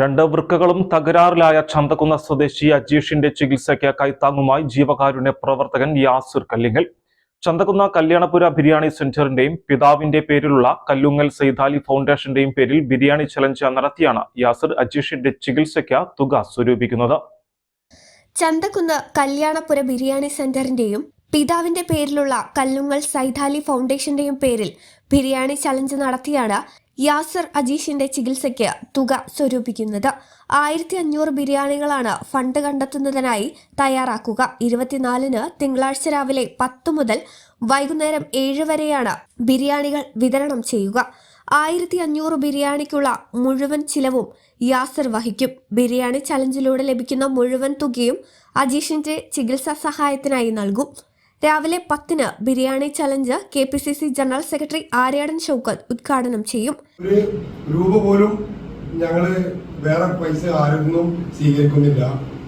രണ്ട് വൃക്കകളും തകരാറിലായ ചന്തകുന്ന സ്വദേശി അജീഷിന്റെ ചികിത്സയ്ക്ക് കൈത്താങ്ങുമായി ജീവകാരുണ്യ പ്രവർത്തകൻ യാസിർ കല്ലിങ്ങൽ. ചന്തകുന്ന കല്യാണപുര ബിരിയാണി സെന്ററിന്റെയും പിതാവിന്റെ പേരിലുള്ള കല്ലുങ്ങൽ സൈതാലി ഫൗണ്ടേഷന്റെയും പേരിൽ ബിരിയാണി ചലഞ്ച് നടത്തിയാണ് യാസിർ അജീഷിന്റെ ചികിത്സയ്ക്ക് തുക സ്വരൂപിക്കുന്നത്. ചന്തക്കുന്ന് കല്യാണപുര ബിരിയാണി സെന്ററിന്റെയും പിതാവിന്റെ പേരിലുള്ള കല്ലുങ്ങൽ സൈതാലി ഫൗണ്ടേഷന്റെയും പേരിൽ ബിരിയാണി ചലഞ്ച് നടത്തിയാണ് യാസർ അജീഷിന്റെ ചികിത്സയ്ക്ക് തുക സ്വരൂപിക്കുന്നത്. ആയിരത്തി അഞ്ഞൂറ് ബിരിയാണികളാണ് ഫണ്ട് കണ്ടെത്തുന്നതിനായി തയ്യാറാക്കുക. ഇരുപത്തിനാലിന് തിങ്കളാഴ്ച രാവിലെ പത്ത് മുതൽ വൈകുന്നേരം ഏഴ് വരെയാണ് ബിരിയാണികൾ വിതരണം ചെയ്യുക. ആയിരത്തി അഞ്ഞൂറ് ബിരിയാണിക്കുള്ള മുഴുവൻ ചിലവും യാസർ വഹിക്കും. ബിരിയാണി ചലഞ്ചിലൂടെ ലഭിക്കുന്ന മുഴുവൻ തുകയും അജീഷിന്റെ ചികിത്സാ സഹായത്തിനായി നൽകും. രാവിലെ പത്തിന് biryani challenge K P C C general secretary Aryadan Shoukath ഉദ്ഘാടനം ചെയ്യും. ഒരു രൂപ പോലും ഞങ്ങൾ വേറെ പൈസ ആരൊന്നും സ്വീകരിക്കുന്നില്ല.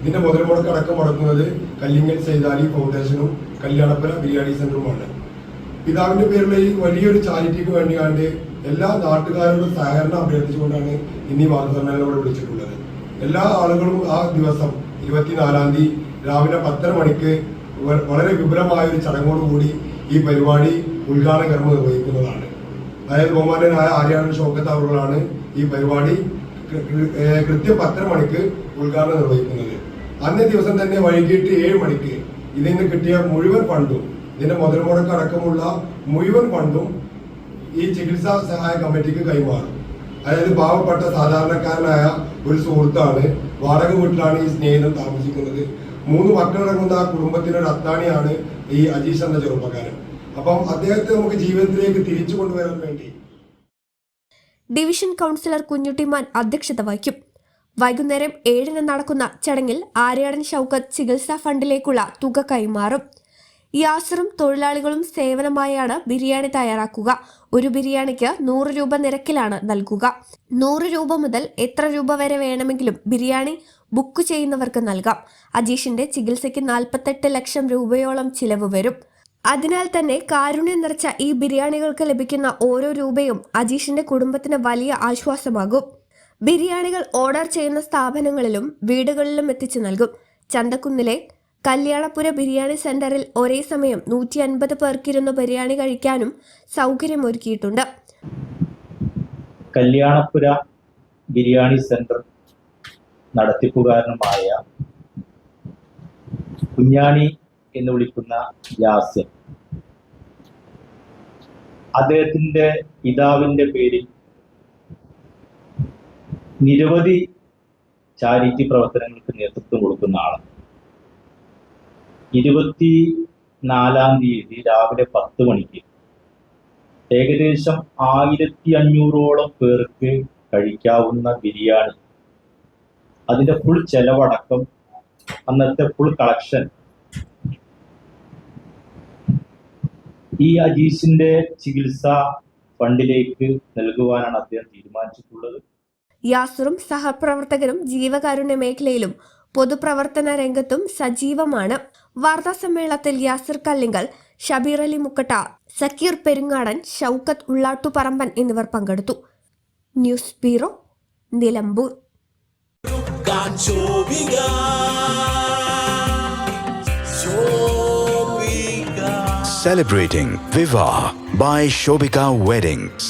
ഇതിന്റെ മുതൽ അടക്കം മുടക്കുന്നത് കല്ലിങ്ങൽ സൈതാലി ഫൗണ്ടേഷനും കല്യാണപ്പുര ബിരിയാണി സെന്ററുമാണ്. പിതാവിന്റെ പേരിലുള്ള ഈ വലിയൊരു ചാരിറ്റിക്ക് വേണ്ടിയാണ്ട് എല്ലാ നാട്ടുകാരോടും സഹകരണം അഭ്യർത്ഥിച്ചുകൊണ്ടാണ് ഇന്നീ ഇവിടെ വിളിച്ചിട്ടുള്ളത്. എല്ലാ ആളുകളും ആ ദിവസം ഇരുപത്തിനാലാം തീയതി രാവിലെ പത്തര മണിക്ക് വളരെ വിപുലമായ ഒരു ചടങ്ങോടുകൂടി ഈ പരിപാടി ഉദ്ഘാടന കർമ്മം നിർവഹിക്കുന്നതാണ്. അതായത് ബഹുമാനനായ ആര്യാടൻ ഷോക്കത്ത് അവറുകളാണ് ഈ പരിപാടി കൃത്യം പത്തര മണിക്ക് ഉദ്ഘാടനം നിർവഹിക്കുന്നത്. അന്നേ ദിവസം തന്നെ വൈകിട്ട് ഏഴ് മണിക്ക് ഇതിന് കിട്ടിയ മുഴുവൻ ഫണ്ടും ഇതിന്റെ മുതൽ മുടക്ക് അടക്കമുള്ള മുഴുവൻ ഫണ്ടും ഈ ചികിത്സാ സഹായ കമ്മിറ്റിക്ക് കൈമാറും. അതായത് പാവപ്പെട്ട സാധാരണക്കാരനായ ഒരു സുഹൃത്താണ് വാടക വീട്ടിലാണ് ഈ സ്നേഹിതൻ താമസിക്കുന്നത്. മൂന്ന് മക്കളടങ്ങുന്ന ആ കുടുംബത്തിലെ ഒരു അത്താണിയാണ് ഈ അജീഷ് എന്ന ചെറുപ്പക്കാരൻ. അപ്പം അദ്ദേഹത്തെ നമുക്ക് ജീവിതത്തിലേക്ക് തിരിച്ചു കൊണ്ടുവരാൻ വേണ്ടി. ഡിവിഷൻ കൗൺസിലർ കുഞ്ഞുട്ടിമാൻ അധ്യക്ഷത വഹിക്കും. വൈകുന്നേരം ഏഴിന് നടക്കുന്ന ചടങ്ങിൽ ആര്യാടൻ ഷൗക്കത്ത് ചികിത്സാ ഫണ്ടിലേക്കുള്ള തുക കൈമാറും. യാസറും തൊഴിലാളികളും സേവനമായാണ് ബിരിയാണി തയ്യാറാക്കുക. ഒരു ബിരിയാണിക്ക് നൂറ് രൂപ നിരക്കിലാണ് നൽകുക. നൂറ് രൂപ മുതൽ എത്ര രൂപ വരെ വേണമെങ്കിലും ബിരിയാണി ബുക്ക് ചെയ്യുന്നവർക്ക് നൽകാം. അജീഷിന്റെ ചികിത്സയ്ക്ക് നാൽപ്പത്തെട്ട് ലക്ഷം രൂപയോളം ചിലവ് വരും. അതിനാൽ തന്നെ കാരുണ്യം നിറച്ച ഈ ബിരിയാണികൾക്ക് ലഭിക്കുന്ന ഓരോ രൂപയും അജീഷിന്റെ കുടുംബത്തിന് വലിയ ആശ്വാസമാകും. ബിരിയാണികൾ ഓർഡർ ചെയ്യുന്ന സ്ഥാപനങ്ങളിലും വീടുകളിലും എത്തിച്ചു നൽകും. ചന്തക്കുന്നിലെ കല്യാണപുര ബിരിയാണി സെന്ററിൽ ഒരേ സമയം നൂറ്റി അൻപത് പേർക്കിരുന്ന് ബിരിയാണി കഴിക്കാനും സൗകര്യമൊരുക്കിയിട്ടുണ്ട്. കല്യാണപുര ബിരിയാണി സെന്റർ നടത്തിപ്പുകാരനുമായ കുഞ്ഞാണി എന്ന് വിളിക്കുന്ന യാസ്യൻ അദ്ദേഹത്തിന്റെ പിതാവിന്റെ പേരിൽ നിരവധി ചാരിറ്റി പ്രവർത്തനങ്ങൾക്ക് നേതൃത്വം കൊടുക്കുന്ന ആളാണ്. ഇരുപത്തി നാലാം തീയതി രാവിലെ പത്ത് മണിക്ക് ഏകദേശം ആയിരത്തി അഞ്ഞൂറോളം പേർക്ക് കഴിക്കാവുന്ന ബിരിയാണി. അതിന്റെ ഫുൾ ചെലവടക്കം അന്നത്തെ ഫുൾ കളക്ഷൻ ഈ അജീഷിന്റെ ചികിത്സാ ഫണ്ടിലേക്ക് നൽകുവാനാണ് അദ്ദേഹം തീരുമാനിച്ചിട്ടുള്ളത്. യാസുറും സഹപ്രവർത്തകരും ജീവകാരുണ്യ മേഖലയിലും പൊതുപ്രവർത്തന രംഗത്തും സജീവമാണ്. വാർത്താ സമ്മേളനത്തിൽ യാസിർ കല്ലിങ്കൽ ഷബീർ അലി മുക്കട്ട സക്കീർ പെരുങ്ങാടൻ ഷൗക്കത്ത് ഉള്ളാട്ടുപറമ്പൻ എന്നിവർ പങ്കെടുത്തു. News bureau Nilambur. Celebrating Viva by Shobika Weddings.